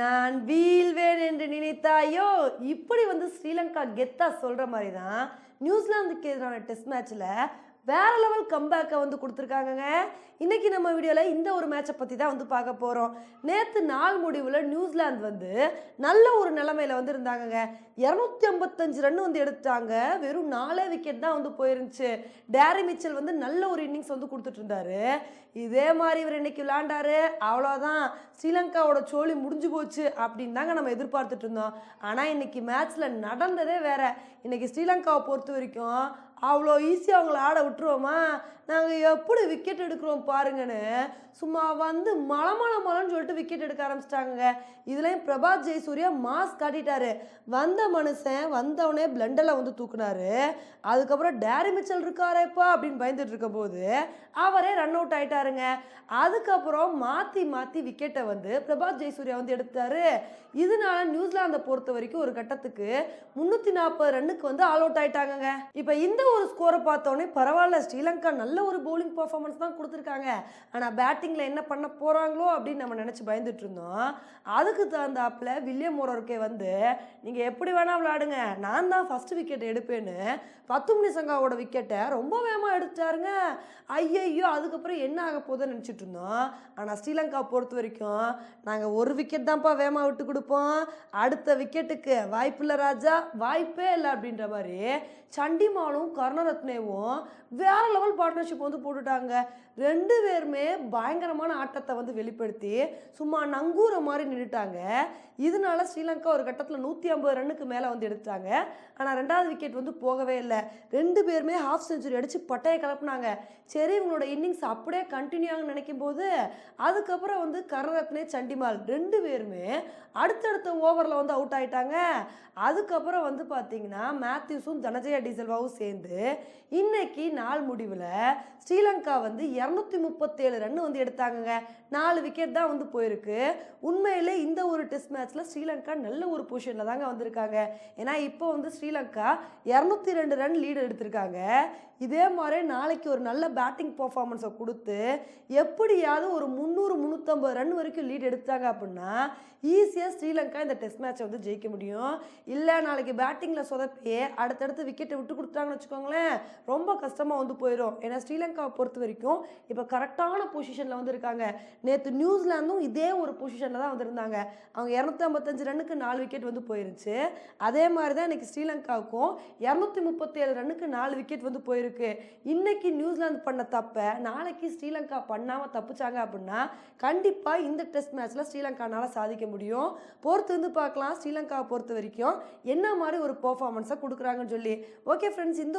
நான் வீழ்வேன் என்று நினைத்தாயோ? இப்படி வந்து ஸ்ரீலங்கா கெத்தா சொல்கிற மாதிரி தான் நியூசிலாந்துக்கு எதிரான டெஸ்ட் மேட்ச்சில் வேற லெவல் கம்பேக்கை வந்து கொடுத்துருக்காங்கங்க. இன்னைக்கு நம்ம வீடியோவில் இந்த ஒரு மேட்சை பற்றி தான் வந்து பார்க்க போகிறோம் நேற்று நாள் முடிவில் நியூசிலாந்து வந்து நல்ல ஒரு நிலமையில வந்து இருந்தாங்கங்க. இரநூத்தி ஐம்பத்தஞ்சு ரன் வந்து எடுத்தாங்க. வெறும் நாலே விக்கெட் தான் வந்து போயிருந்துச்சு. டேரி மிச்சல் வந்து நல்ல ஒரு இன்னிங்ஸ் வந்து கொடுத்துட்டு இருந்தாரு. இதே மாதிரி இவர் இன்னைக்கு விளாண்டாரு அவ்வளோதான் ஸ்ரீலங்காவோட சோழி முடிஞ்சு போச்சு அப்படின்னு தாங்க நம்ம எதிர்பார்த்துட்டு இருந்தோம். ஆனால் இன்னைக்கு மேட்ச்சில் நடந்ததே வேற. இன்னைக்கு ஸ்ரீலங்காவை பொறுத்த வரைக்கும் அவ்வளோ ஈஸியாக அவங்கள ஆட விட்டுருவோமா? நாங்கள் எப்படி விக்கெட் எடுக்கிறோம் பாருங்கன்னு சும்மா வந்து மல மல மலன்னு சொல்லிட்டு விக்கெட் எடுக்க ஆரம்பிச்சிட்டாங்க இதுலேயும் பிரபாத் ஜெயசூர்யா மாஸ் காட்டிட்டாரு. வந்த மனுஷன் வந்தவனே பிளண்டரில் வந்து தூக்குனாரு. அதுக்கப்புறம் டேரி மிச்சல் இருக்காரேப்பா அப்படின்னு பயந்துட்டு இருக்க போது அவரே ரன் அவுட் ஆயிட்டாருங்க. அதுக்கப்புறம் மாற்றி மாற்றி விக்கெட்டை வந்து பிரபாத் ஜெயசூர்யா வந்து எடுத்தாரு. இதனால நியூசிலாந்தை பொறுத்த வரைக்கும் ஒரு கட்டத்துக்கு முந்நூற்றி நாற்பது ரன்னுக்கு வந்து ஆல் அவுட் ஆயிட்டாங்க இப்போ இந்த ஒரு ஸ்கோரை பார்த்தோன்னே பரவாயில்ல ஸ்ரீலங்கா நல்ல ஒரு பவுலிங் பர்ஃபார்மன்ஸ் தான் கொடுத்துருக்காங்க. ஆனால் பேட்டிங்கில் என்ன பண்ண போகிறாங்களோ அப்படின்னு நம்ம நினச்சி பயந்துட்டு இருந்தோம். அதுக்கு தகுந்தாப்புல வில்லியம் மோரோருக்கே வந்து நீங்கள் எப்படி வேணால் விளையாடுங்க நான் தான் ஃபஸ்ட்டு விக்கெட் எடுப்பேன்னு. பத்துமணி சங்காவோட விக்கெட்டை ரொம்ப வேகமாக எடுத்துட்டாருங்க. ஐயையோ அதுக்கப்புறம் என்ன ஆக போகுதுன்னு நினச்சிட்டு இருந்தோம். ஆனால் ஸ்ரீலங்கா பொறுத்த வரைக்கும் நாங்கள் ஒரு விக்கெட் தான்ப்பா வேகமாக விட்டு கொடுப்போம். அடுத்த விக்கெட்டுக்கு வாய்ப்பில்லை ராஜா வாய்ப்பே இல்லை அப்படின்ற மாதிரி சண்டிமாலும் கருணரத்னேவும் வேற லெவல் பார்ட்னர்ஷிப் வந்து போட்டுட்டாங்க. ரெண்டு பேருமே பயங்கரமான ஆட்டத்தை வந்து வெளிப்படுத்தி சும்மா நங்கூர மாதிரி நின்றுட்டாங்க இதனால ஸ்ரீலங்கா ஒரு கட்டத்தில் நூற்றி ஐம்பது ரன்னுக்கு மேலே வந்து எடுத்தாங்க ஆனால் ரெண்டாவது விக்கெட் வந்து போகவே இல்லை. ரெண்டு பேருமே ஹாஃப் செஞ்சுரி அடித்து பட்டையை கலப்புனாங்க. சரி இவங்களோட இன்னிங்ஸ் அப்படியே கண்டினியூ ஆகும் நினைக்கும் போது அதுக்கப்புறம் வந்து கருணரத்னே சண்டிமால் ரெண்டு பேருமே அடுத்தடுத்த ஓவரில் வந்து அவுட் ஆயிட்டாங்க. அதுக்கப்புறம் வந்து பார்த்தீங்கன்னா மேத்யூஸும் தனஜயா டிசல்வாவும் சேர்ந்து இன்னைக்கு நாள் முடிவில் ஸ்ரீலங்கா வந்து இரநூத்தி முப்பத்தேழு ரன் வந்து எடுத்தாங்கங்க. நாலு விக்கெட் தான் வந்து போயிருக்கு. உண்மையிலே இந்த ஒரு டெஸ்ட் மேட்ச்சில் ஸ்ரீலங்கா நல்ல ஒரு பொசிஷனில் தாங்க வந்திருக்காங்க. ஏன்னா இப்போ வந்து ஸ்ரீலங்கா இரநூத்தி ரெண்டு ரன் லீடு எடுத்திருக்காங்க. இதே மாதிரி நாளைக்கு ஒரு நல்ல பேட்டிங் பர்ஃபார்மன்ஸை கொடுத்து எப்படியாவது ஒரு முந்நூறு முந்நூற்றம்பது ரன் வரைக்கும் லீட் எடுத்தாங்க அப்படின்னா ஈஸியாக ஸ்ரீலங்கா இந்த டெஸ்ட் மேட்சை வந்து ஜெயிக்க முடியும். இல்லை நாளைக்கு பேட்டிங்கில் சொதப்பி அடுத்தடுத்து விக்கெட்டை விட்டு கொடுத்தாங்கன்னு வச்சுக்கோங்களேன். ரொம்ப கஷ்டமாக வந்து போயிடும். ஏன்னா ஸ்ரீலங்காவை பொறுத்த வரைக்கும் இப்போ கரெக்டான பொசிஷனில் வந்து இருக்காங்க. நேற்று நியூசிலாந்தும் இதே ஒரு பொசிஷனில் தான் வந்திருந்தாங்க. அவங்க இரநூத்தி ஐம்பத்தஞ்சு ரன்னுக்கு நாலு விக்கெட் வந்து போயிருந்துச்சு அதே மாதிரி தான் இன்றைக்கி ஸ்ரீலங்காவுக்கும் இரநூத்தி முப்பத்தேழு ரன்னுக்கு நாலு விக்கெட் வந்து போயிருக்கு. இன்றைக்கி நியூசிலாந்து பண்ண தப்பை நாளைக்கு ஸ்ரீலங்கா பண்ணாமல் தப்பிச்சாங்க அப்படின்னா கண்டிப்பாக இந்த டெஸ்ட் மேட்ச்சில் ஸ்ரீலங்கானால சாதிக்க முடியும். பொறுத்து வந்து பார்க்கலாம். ஸ்ரீலங்காவை பொறுத்த வரைக்கும் என்ன மாதிரி ஒரு பர்ஃபார்மன்ஸை கொடுக்குறாங்கன்னு சொல்லி. ஓகே ஃப்ரெண்ட்ஸ் இந்த